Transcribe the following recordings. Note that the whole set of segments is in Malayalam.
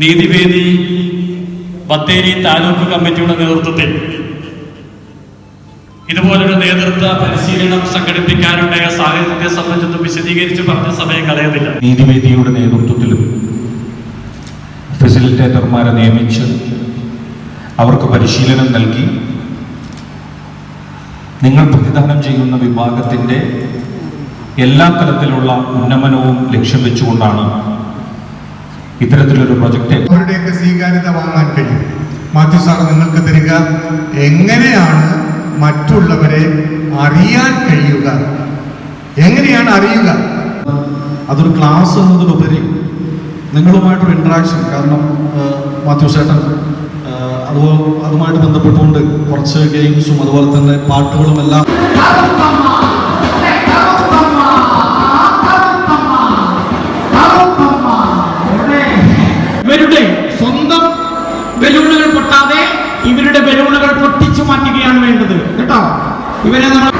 നീതിവേദി ബത്തേരി താലൂക്ക് കമ്മിറ്റിയുടെ നേതൃത്വത്തിൽ ഇതുപോലൊരു നേതൃത്വ പരിശീലനം സംഘടിപ്പിക്കാനുണ്ടായ സാഹചര്യത്തെ സംബന്ധിച്ച് വിശദീകരിച്ച് പറഞ്ഞ സമയം കളയുന്നില്ല. നീതിവേദിയുടെ നേതൃത്വത്തിലും ഫെസിലിറ്റേറ്റർമാരെ നിയമിച്ച് അവർക്ക് പരിശീലനം നൽകി നിങ്ങൾ പ്രതിദാനം ചെയ്യുന്ന വിഭാഗത്തിന്റെ എല്ലാ തരത്തിലുള്ള ഉന്നമനവും ലക്ഷ്യം വെച്ചുകൊണ്ടാണ് ഇത്തരത്തിലൊരു പ്രൊജക്റ്റ് അവരുടെയൊക്കെ സ്വീകാര്യത വാങ്ങാൻ കഴിയും. മാത്യു സാർ നിങ്ങൾക്ക് തരിക എങ്ങനെയാണ് മറ്റുള്ളവരെ അറിയാൻ കഴിയുക? എങ്ങനെയാണ് അറിയുക? അതൊരു ക്ലാസ് എന്നതിലുപരി നിങ്ങളുമായിട്ടൊരു ഇൻട്രാക്ഷൻ കാരണം മാത്യു ചേട്ടൻ അതുപോലെ അതുമായിട്ട് ബന്ധപ്പെട്ടുകൊണ്ട് കുറച്ച് ഗെയിംസും അതുപോലെ തന്നെ പാട്ടുകളും എല്ലാം പൊട്ടാതെ ഇവരുടെ ബലൂണുകൾ പൊട്ടിച്ചു മാറ്റുകയാണ് വേണ്ടത്. കേട്ടോ? ഇവരെ നമ്മൾ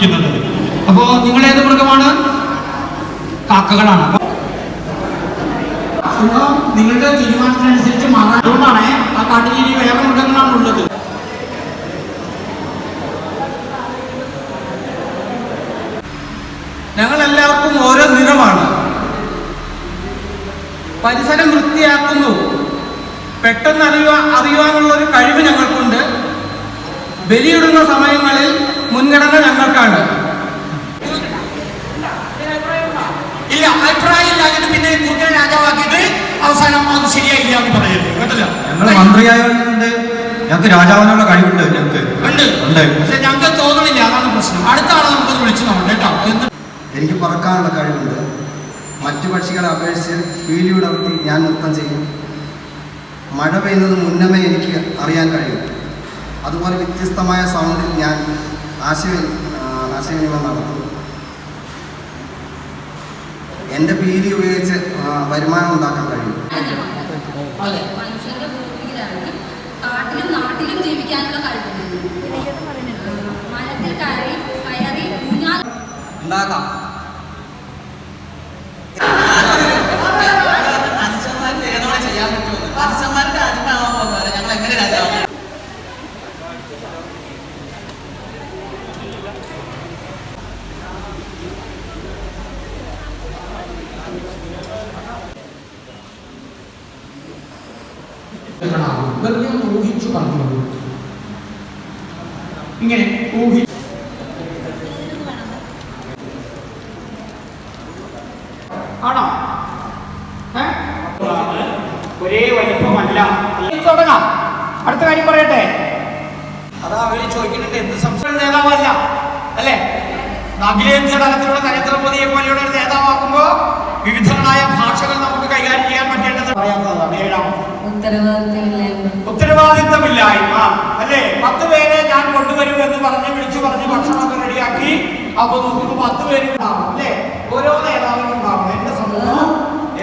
പറഞ്ഞിരിക്കുന്നത് അപ്പോ നിങ്ങൾ ഏത് മൃഗമാണ്? കാക്കകളാണ്. നിങ്ങളുടെ തീരുമാനത്തിനനുസരിച്ച് മാറാൻ ആ കാട്ടിൽ ഇനി വേറെ മൃഗങ്ങളാണ് ഉള്ളത്. ഞങ്ങൾ എല്ലാവർക്കും ഓരോ നിറമാണ്. പരിസരം വൃത്തിയാക്കുന്നു. പെട്ടെന്ന് അറിയുവാ അറിയുവാനുള്ള ഒരു കഴിവ് ഞങ്ങൾക്കുണ്ട്. ബലിയിടുന്ന സമയങ്ങളിൽ മുൻഗണന ഞങ്ങൾക്ക് രാജാവിനുള്ള കഴിവുണ്ട് ഞങ്ങൾക്ക്. ഉണ്ട്. ഉണ്ട്. പക്ഷെ ഞങ്ങൾക്ക് തോന്നണില്ല. അതാണ് പ്രശ്നം. അടുത്ത ആളെ നമുക്ക് വിളിച്ചു നോക്കണ്ട കേട്ടോ. എനിക്ക് പറക്കാനുള്ള കഴിവുണ്ട്. മറ്റു പക്ഷികളെ അപേക്ഷിച്ച് വീലിയുടെ വൃത്തി ഞാൻ നൃത്തം ചെയ്യും. മഴ പെയ്യുന്നത് മുന്നമേ എനിക്ക് അറിയാൻ കഴിയും. അതുപോലെ വ്യത്യസ്തമായ സൗണ്ടിൽ ഞാൻ ആശയ ആശയവിനിമയം നടത്തും. എന്റെ പീലി ഉപയോഗിച്ച് വരുമാനം ഉണ്ടാക്കാൻ കഴിയും. ചെയ്യാനുള്ള കഴിവുണ്ട്. മരത്തിൽ കയറി കയറി ഊഞ്ഞാൽ ഉണ്ടാകാം വെറുതെ ഊഹിച്ചു പറഞ്ഞു ഇങ്ങനെ ഊഹി. ആണോ? ഒരേ വലിപ്പമല്ല. തുടങ്ങാം. അടുത്ത കാര്യം പറയട്ടെ. അതാ അവർ ചോദിക്കുന്നുണ്ട് എന്ത് സംസ്ഥാന നേതാവല്ല? അല്ലേ? അഖിലേന്ത്യാ തലത്തിലുള്ള നരേന്ദ്രമോദിയെ പോലെയുള്ള ഒരു നേതാവാക്കുമ്പോ വിവിധങ്ങളായ ഭാഷകൾ നമുക്ക് കൈകാര്യം ചെയ്യാൻ പറ്റേണ്ടത്. പറയാത്തതാണ് ഏഴാം ഉത്തരവാദിത്തമില്ലായ്മ ഉത്തരവാദിത്തമില്ലായ്മ അല്ലേ പത്ത് പേരെ ഞാൻ കൊണ്ടുവരും എന്ന് പറഞ്ഞ് വിളിച്ചു പറഞ്ഞ് ഭക്ഷണമൊക്കെ റെഡിയാക്കി. അപ്പൊ നോക്കുമ്പോ പത്ത് പേര് ഉണ്ടാവും അല്ലേ? ഓരോ നേതാവിനും ഉണ്ടാവണം എന്റെ സമൂഹം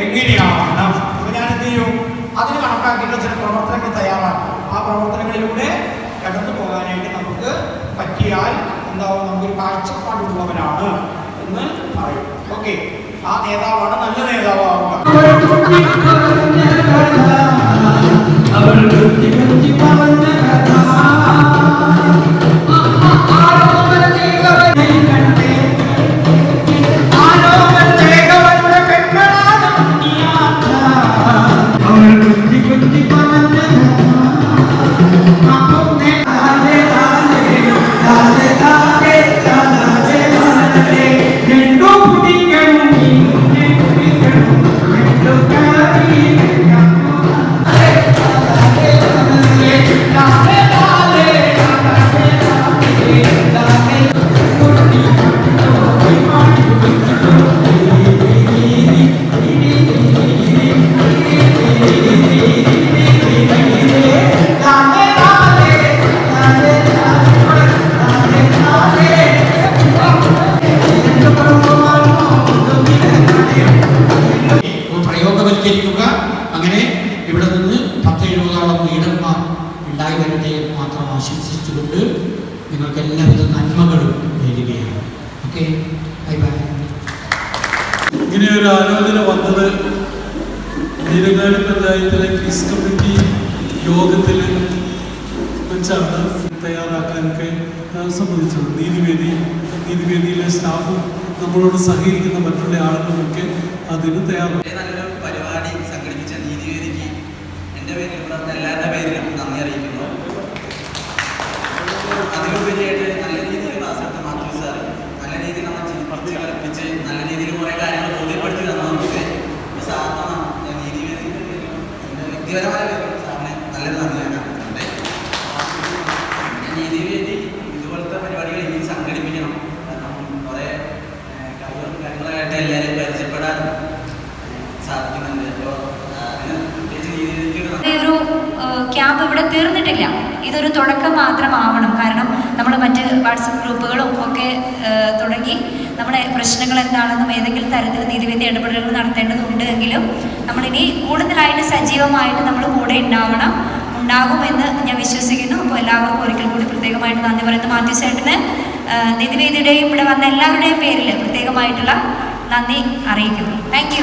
എങ്ങനെയാണ്? അപ്പൊ ഞാൻ എന്ത് ചെയ്യും? അതിന് കണക്കാക്കിയിട്ട് ചില പ്രവർത്തനങ്ങൾ തയ്യാറാക്കും. ആ പ്രവർത്തനങ്ങളിലൂടെ കടന്നു പോകാനായിട്ട് നമുക്ക് പറ്റിയാൽ എന്താവും? നമുക്കൊരു കാഴ്ചപ്പാടുള്ളവരാണ് എന്ന് പറയും. ഓക്കെ. ആ നേതാവാണ് നല്ല നേതാവാവുക. എന്ന് മാത്രം ആശംസിച്ചുകൊണ്ട് നിങ്ങൾക്ക് എല്ലാവിധ നന്മകളും നേരുകയാണ്. ഓക്കെ ബൈ ബൈ ഇങ്ങനെ ഒരു ആലോചന വന്നത് നീലകാട് പഞ്ചായത്തിലെ ക്വിസ് കമ്മിറ്റി യോഗത്തിൽ വെച്ചാണ് തയ്യാറാക്കാനൊക്കെ സംബന്ധിച്ചത്. നീതിവേദി നീതിവേദിയിലെ സ്റ്റാഫും നമ്മളോട് സഹകരിക്കുന്ന മറ്റുള്ള ആളുകളുമൊക്കെ അതിന് തയ്യാറാണ് വളരെ നല്ലൊരു പരിപാടി സംഘടിപ്പിച്ച നീതിവേദിക്ക് എന്റെ പേരിൽ എല്ലാവരുടെ പേരിലും നന്ദി അറിയിക്കുന്നു അതിലുപരിയായിട്ട് നല്ല രീതിയിൽ ക്ലാസ് എടുത്ത മാത്യു സാർ നല്ല രീതിയിൽ നമ്മൾ ചിരിപ്പിച്ച് കളിപ്പിച്ച് നല്ല രീതിയിൽ കുറേ കാര്യങ്ങൾ ബോധ്യപ്പെടുത്തി തന്നു നമുക്ക് ഈ സാറിനാണ് ഞാൻ നീതിവേദി പേരിൽ സാറിന് നല്ലൊരു നന്ദി ഞാൻ ഞാൻ നീതിവേദി ഇതുപോലത്തെ പരിപാടികൾ ഇനി സംഘടിപ്പിക്കണം. കാരണം കുറേ കഴിവും കാര്യങ്ങളായിട്ട് എല്ലാവരും പരിചയപ്പെടാനും ക്യാമ്പ് ഇവിടെ തീർന്നിട്ടില്ല. ഇതൊരു തുടക്കം മാത്രമാവണം. കാരണം നമ്മൾ മറ്റ് വാട്സപ്പ് ഗ്രൂപ്പുകളും ഒക്കെ തുടങ്ങി നമ്മുടെ പ്രശ്നങ്ങൾ എന്താണെന്നും ഏതെങ്കിലും തരത്തിൽ നീതിവേദി ഇടപെടലുകൾ നടത്തേണ്ടതുണ്ട് എങ്കിലും നമ്മളിനി കൂടുതലായിട്ട് സജീവമായിട്ട് നമ്മൾ കൂടെ ഉണ്ടാവണം ഉണ്ടാകുമെന്ന് ഞാൻ വിശ്വസിക്കുന്നു. അപ്പോൾ എല്ലാവർക്കും ഒരിക്കൽ കൂടി പ്രത്യേകമായിട്ട് നന്ദി പറയുന്നു. മാത്യു ചേട്ടന് നീതിവേദിയുടെയും ഇവിടെ വന്ന എല്ലാവരുടെയും പേരിൽ പ്രത്യേകമായിട്ടുള്ള നന്ദി അറിയിക്കുന്നു. താങ്ക്